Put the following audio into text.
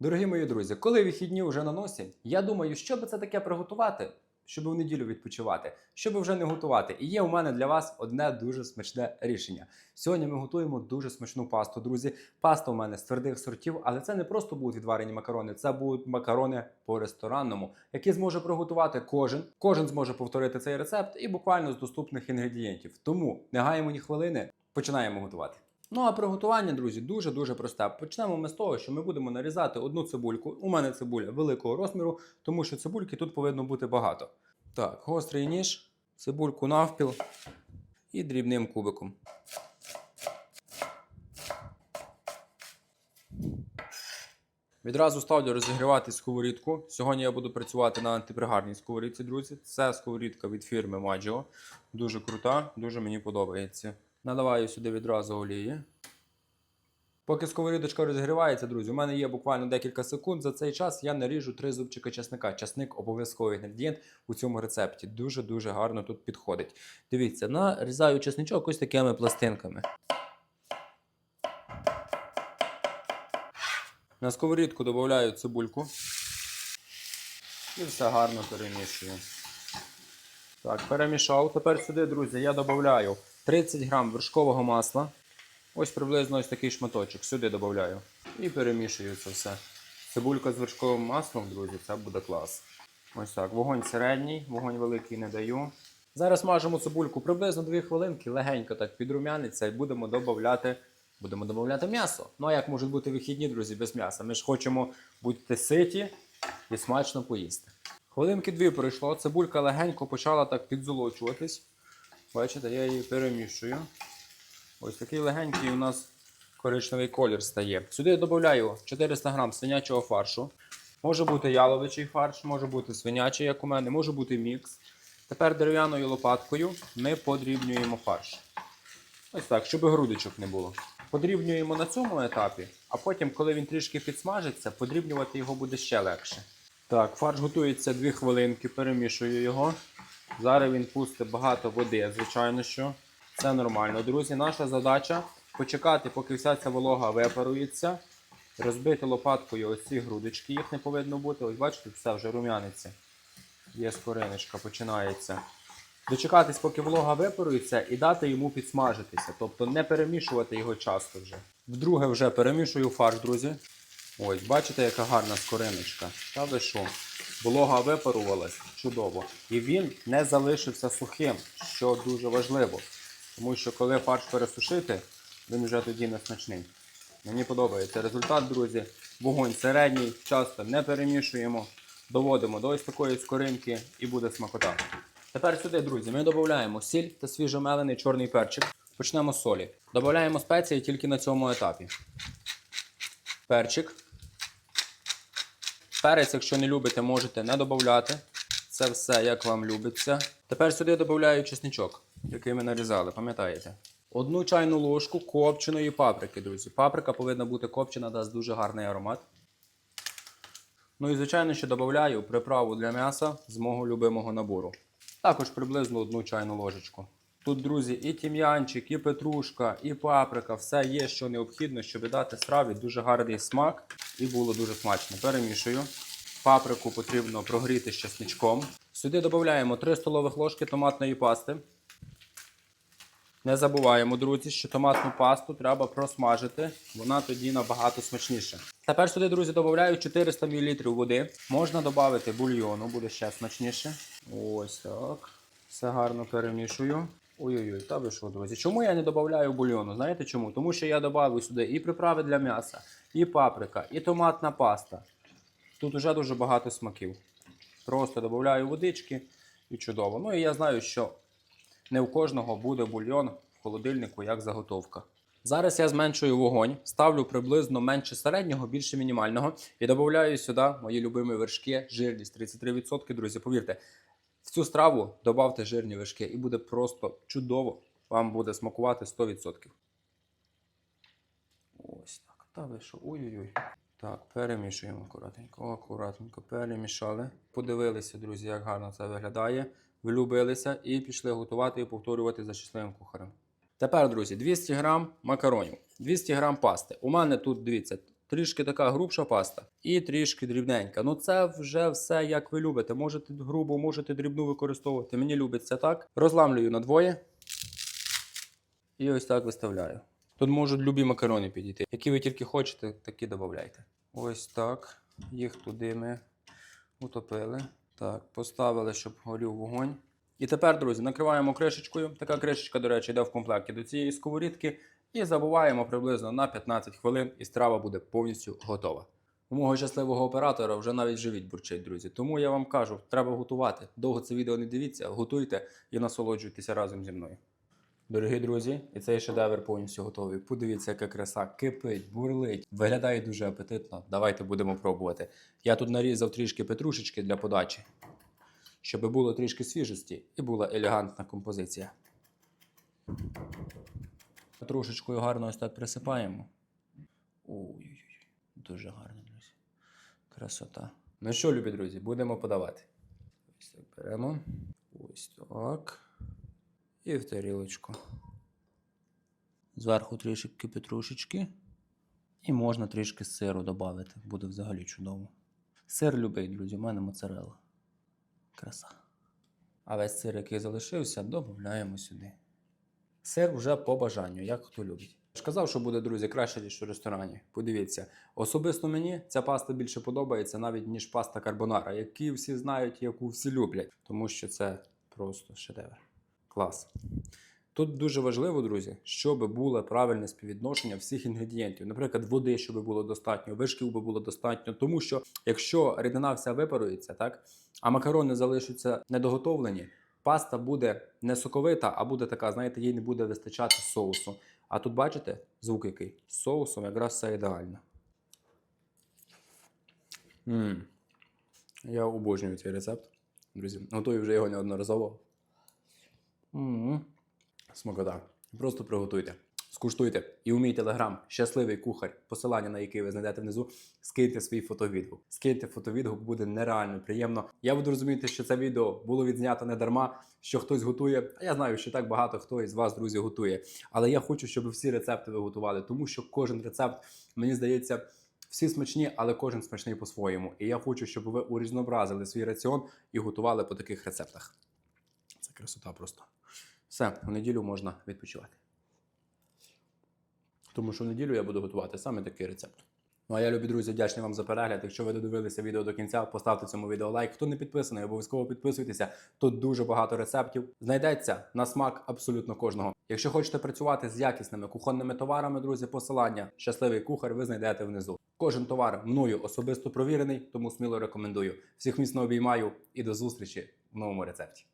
Дорогі мої друзі, коли вихідні вже на носі, я думаю, що би це таке приготувати, щоб у неділю відпочивати, щоб вже не готувати. І є у мене для вас одне дуже смачне рішення. Сьогодні ми готуємо дуже смачну пасту, друзі. Паста у мене з твердих сортів, але це не просто будуть відварені макарони, це будуть макарони по ресторанному, які зможе приготувати кожен. Кожен зможе повторити цей рецепт і буквально з доступних інгредієнтів. Тому не гаємо ні хвилини, починаємо готувати. Ну а приготування, друзі, дуже дуже просте. Почнемо ми з того, що ми будемо нарізати одну цибульку. У мене цибуля великого розміру, тому що цибульки тут повинно бути багато. Так, гострий ніж, цибульку навпіл і дрібним кубиком. Відразу ставлю розігрівати сковорідку. Сьогодні я буду працювати на антипригарній сковорідці, друзі. Це сковорідка від фірми Maggio. Дуже крута, дуже мені подобається. Наливаю сюди відразу олії. Поки сковорідочка розігрівається, друзі, у мене є буквально декілька секунд. За цей час я наріжу три зубчика чесника. Часник обов'язковий інгредієнт у цьому рецепті. Дуже-дуже гарно тут підходить. Дивіться, нарізаю чесничок ось такими пластинками. На сковорідку додаю цибульку. І все гарно перемішую. Так, перемішав. Тепер сюди, друзі, я додаю 30 грам вершкового масла. Ось приблизно ось такий шматочок. Сюди додаю. І перемішую це все. Цибулька з вершковим маслом, друзі, це буде клас. Ось так. Вогонь середній, вогонь великий не даю. Зараз мажемо цибульку приблизно 2 хвилинки, легенько так підрумяниться і будемо додати. Будемо додати м'ясо. Ну а як можуть бути вихідні, друзі, без м'яса? Ми ж хочемо бути ситі і смачно поїсти. Хвилинки дві пройшло, цибулька легенько почала так підзолочуватись. Бачите, я її перемішую. Ось такий легенький у нас коричневий колір стає. Сюди я додаю 400 г свинячого фаршу. Може бути яловичий фарш, може бути свинячий, як у мене, може бути мікс. Тепер дерев'яною лопаткою ми подрібнюємо фарш. Ось так, щоб грудочок не було. Подрібнюємо на цьому етапі, а потім, коли він трішки підсмажиться, подрібнювати його буде ще легше. Так, фарш готується 2 хвилинки, перемішую його. Зараз він пустить багато води, звичайно що. Це нормально, друзі. Наша задача почекати, поки вся ця волога випарується, розбити лопаткою ось ці грудочки, їх не повинно бути. Ось бачите, все вже рум'яниться. Є скориночка, починається. Дочекатись, поки волога випарується, і дати йому підсмажитися. Тобто не перемішувати його часто вже. Вдруге вже перемішую фарш, друзі. Ось, бачите, яка гарна скориночка. Та ви що? Волога випарувалась чудово. І він не залишився сухим, що дуже важливо. Тому що коли фарш пересушити, він вже тоді не смачний. Мені подобається результат, друзі. Вогонь середній, часто не перемішуємо. Доводимо до ось такої скоринки і буде смакота. Тепер сюди, друзі, ми додаємо сіль та свіжомелений чорний перчик. Почнемо з солі. Додаємо спеції тільки на цьому етапі. Перчик. Перець, якщо не любите, можете не додати. Це все як вам любиться. Тепер сюди додаю чесничок, який ми нарізали, пам'ятаєте? Одну чайну ложку копченої паприки, друзі. Паприка повинна бути копчена, дасть дуже гарний аромат. Ну і, звичайно, що додаю приправу для м'яса з мого любимого набору. Також приблизно одну чайну ложечку. Тут, друзі, і тім'янчик, і петрушка, і паприка, все є, що необхідно, щоб дати страві дуже гарний смак і було дуже смачно. Перемішую. Паприку потрібно прогріти з чесничком. Сюди додаємо 3 столових ложки томатної пасти. Не забуваємо, друзі, що томатну пасту треба просмажити, вона тоді набагато смачніша. Тепер сюди, друзі, додаю 400 мл води. Можна додати бульйону, буде ще смачніше. Ось так. Все гарно перемішую. Ой-ой-ой, та ви що, друзі? Чому я не додаю бульйону? Знаєте чому? Тому що я додав сюди і приправи для м'яса, і паприка, і томатна паста. Тут вже дуже багато смаків. Просто додаю водички і чудово. Ну і я знаю, що не у кожного буде бульйон в холодильнику як заготовка. Зараз я зменшую вогонь, ставлю приблизно менше середнього, більше мінімального. І додаю сюди мої любимі вершки, жирність 33%. Друзі, повірте, в цю страву додавте жирні вершки і буде просто чудово. Вам буде смакувати 100%. Ось так. Та ви що? Ой-ой-ой. Так, перемішуємо акуратненько, акуратненько перемішали. Подивилися, друзі, як гарно це виглядає. Влюбилися і пішли готувати і повторювати за щасливим кухарем. Тепер, друзі, 200 грам макаронів, 200 грам пасти. У мене тут, дивіться, трішки така грубша паста і трішки дрібненька. Ну це вже все як ви любите. Можете грубу, можете дрібну використовувати. Мені любиться так. Розламлюю на двоє. І ось так виставляю. Тут можуть любі макарони підійти. Які ви тільки хочете, такі додавайте. Ось так. Їх туди ми утопили. Так, поставили, щоб горів вогонь. І тепер, друзі, накриваємо кришечкою. Така кришечка, до речі, йде в комплекті до цієї сковорідки. І забуваємо приблизно на 15 хвилин, і страва буде повністю готова. У мого щасливого оператора вже навіть живіт бурчить, друзі. Тому я вам кажу, треба готувати. Довго це відео не дивіться, готуйте і насолоджуйтеся разом зі мною. Дорогі друзі, і цей шедевр повністю готовий. Подивіться, яка краса кипить, бурлить. Виглядає дуже апетитно. Давайте будемо пробувати. Я тут нарізав трішки петрушечки для подачі, щоб було трішки свіжості і була елегантна композиція. Петрушечкою гарно ось так присипаємо. Ой-ой-ой, дуже гарно, друзі. Красота. Ну що, любі друзі, будемо подавати. Ось так беремо. Ось так. І в тарілочку. Зверху трішки петрушечки. І можна трішки сиру додати. Буде взагалі чудово. Сир любий, друзі, у мене моцарелла. Краса. А весь сир, який залишився, додаємо сюди. Сир вже по бажанню, як хто любить. Я ж казав, що буде, друзі, краще, ніж у ресторані. Подивіться, особисто мені ця паста більше подобається навіть ніж паста карбонара, яку всі знають, яку всі люблять, тому що це просто шедевр. Клас. Тут дуже важливо, друзі, щоб було правильне співвідношення всіх інгредієнтів. Наприклад, води, щоб було достатньо, вишків би було достатньо. Тому що якщо рідина вся випарується, так, а макарони залишаться недоготовлені, паста буде не соковита, а буде така, знаєте, їй не буде вистачати соусу. А тут бачите звук який? З соусом якраз все ідеально. м Я обожнюю цей рецепт. Друзі, готую вже його неодноразово. м Смакота. Просто приготуйте. Скуштуйте і у мій телеграм щасливий кухар, посилання на який ви знайдете внизу. Скиньте свій фотовідгук. Скиньте фотовідгук, буде нереально приємно. Я буду розуміти, що це відео було відзнято не дарма, що хтось готує. А я знаю, що так багато хто із вас, друзі, готує. Але я хочу, щоб всі рецепти ви готували, тому що кожен рецепт, мені здається, всі смачні, але кожен смачний по-своєму. І я хочу, щоб ви урізнообразили свій раціон і готували по таких рецептах. Це красота просто. Все, у неділю можна відпочивати. Тому що в неділю я буду готувати саме такий рецепт. Ну а я, любі друзі, вдячний вам за перегляд. Якщо ви додивилися відео до кінця, поставте цьому відео лайк. Хто не підписаний, обов'язково підписуйтеся. Тут дуже багато рецептів. Знайдеться на смак абсолютно кожного. Якщо хочете працювати з якісними кухонними товарами, друзі, посилання щасливий кухар ви знайдете внизу. Кожен товар мною особисто провірений, тому сміло рекомендую. Всіх міцно обіймаю і до зустрічі в новому рецепті.